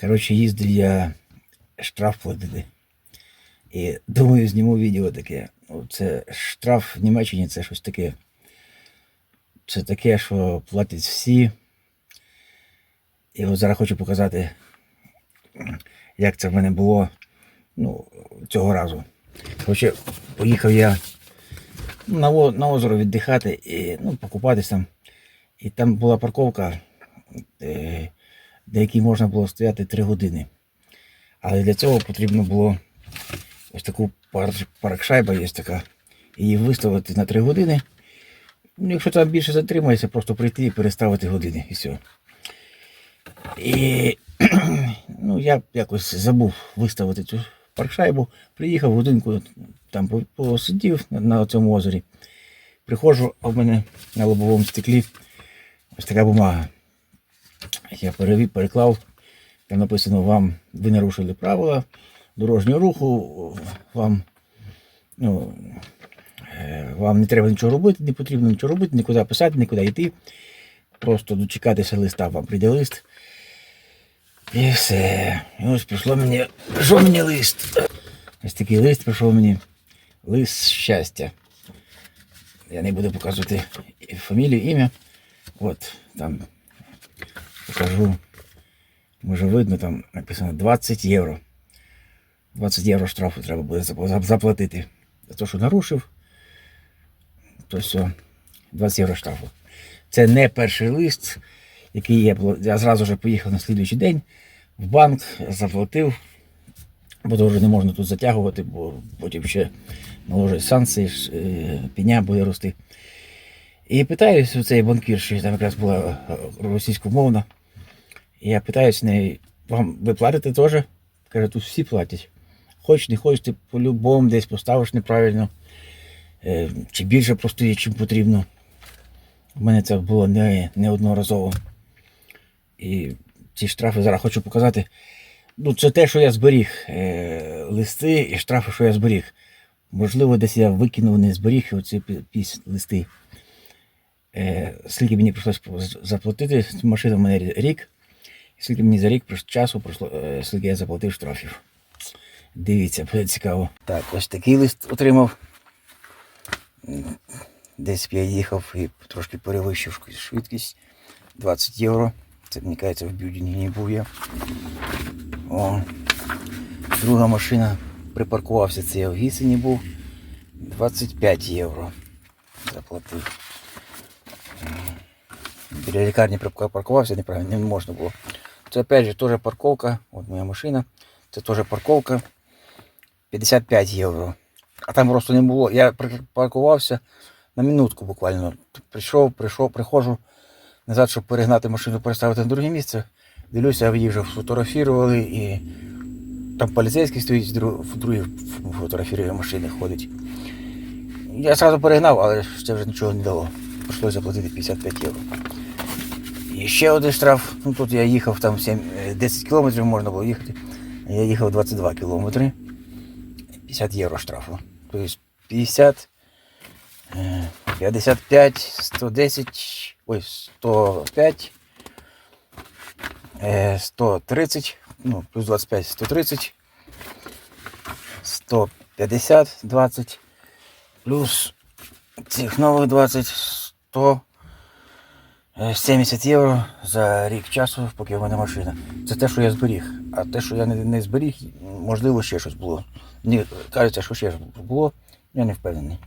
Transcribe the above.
Коротше, їздив я штраф платити. І думаю, зніму відео таке. Ну, Це штраф в Німеччині це щось таке. Це таке, що платять всі. І от зараз хочу показати, як це в мене було ну, цього разу. Коротше, поїхав я на, на озеро віддихати і ну, покупатись там. І там була парковка, е, де якій можна було стояти 3 години. Але для цього потрібно було ось таку пар- паркшайба є така. Її виставити на 3 години. Ну, якщо там більше затримається, просто прийти і переставити години і все. І ну, я якось забув виставити цю паркшайбу. Приїхав годинку, там посидів на, на цьому озері. Приходжу, а в мене на лобовому стеклі ось така бумага. Я перевів, переклав. Там написано, вам ви нарушили правила дорожнього руху, вам, ну, е, вам не треба нічого робити, не потрібно нічого робити, нікуди писати, нікуди йти. Просто дочекатися листа, вам прийде лист. І все. І ось прийшло мені. Прийшов мені лист. Ось такий лист прийшов мені. Лист щастя. Я не буду показувати фамілію, ім'я. От, там покажу. Може видно, там написано 20 євро. 20 євро штрафу треба буде заплатити. За те, що нарушив, то все, 20 євро штрафу. Це не перший лист, який я, я зразу ж поїхав на слідуючий день в банк, заплатив, бо то вже не можна тут затягувати, бо потім ще наложать санкції, е, пеня буде рости. І питаюсь у цієї банкірші, там якраз була е, російськомовна. Я питаюсь в неї, вам ви платите теж? Каже, тут всі платять. Хоч не хоч, ти по-любому десь поставиш неправильно, е, чи більше простоїть, чим потрібно. У мене це було не, неодноразово. І ці штрафи зараз хочу показати. Ну, це те, що я зберіг. Е, листи і штрафи, що я зберіг. Можливо, десь я викинув, не зберіг оці листи. Е, скільки мені прийшлось заплатити, машина в мене рік. Скільки мені за рік часу пройшло, е, скільки я заплатив штрафів. Дивіться, буде цікаво. Так, ось такий лист отримав. Десь я їхав і трошки перевищив швидкість. 20 євро. Це, мені кажеться, в бюдінгені був я. О, друга машина припаркувався, це я в Гісені був. 25 євро заплатив. Біля лікарні припарку- паркувався, неправильно, не можна було. Це опять же теж парковка. От моя машина. Це теж парковка. 55 євро. А там просто не було. Я припаркувався на минутку буквально. Прийшов, прийшов, приходжу назад, щоб перегнати машину, переставити на друге місце. Дивлюся, її вже фотографували і там поліцейський стоїть, в другій фотографірує машини, ходить. Я одразу перегнав, але це вже нічого не дало. Прийшлося заплатити 55 євро. Ще один штраф. Ну тут я їхав там 7, е, 10 кілометрів можна було їхати. Я їхав 22 кілометри. 50 євро штрафу. Тобто 50, е, 55, 110, ой, 105, е, 130, ну, плюс 25, 130, 150, 20, плюс цих нових 20, 100, е, 70 євро за рік часу, поки в мене машина. Це те, що я зберіг. А те, що я не, не зберіг, можливо, ще щось було. Мені кажеться, що ще було, я не впевнений.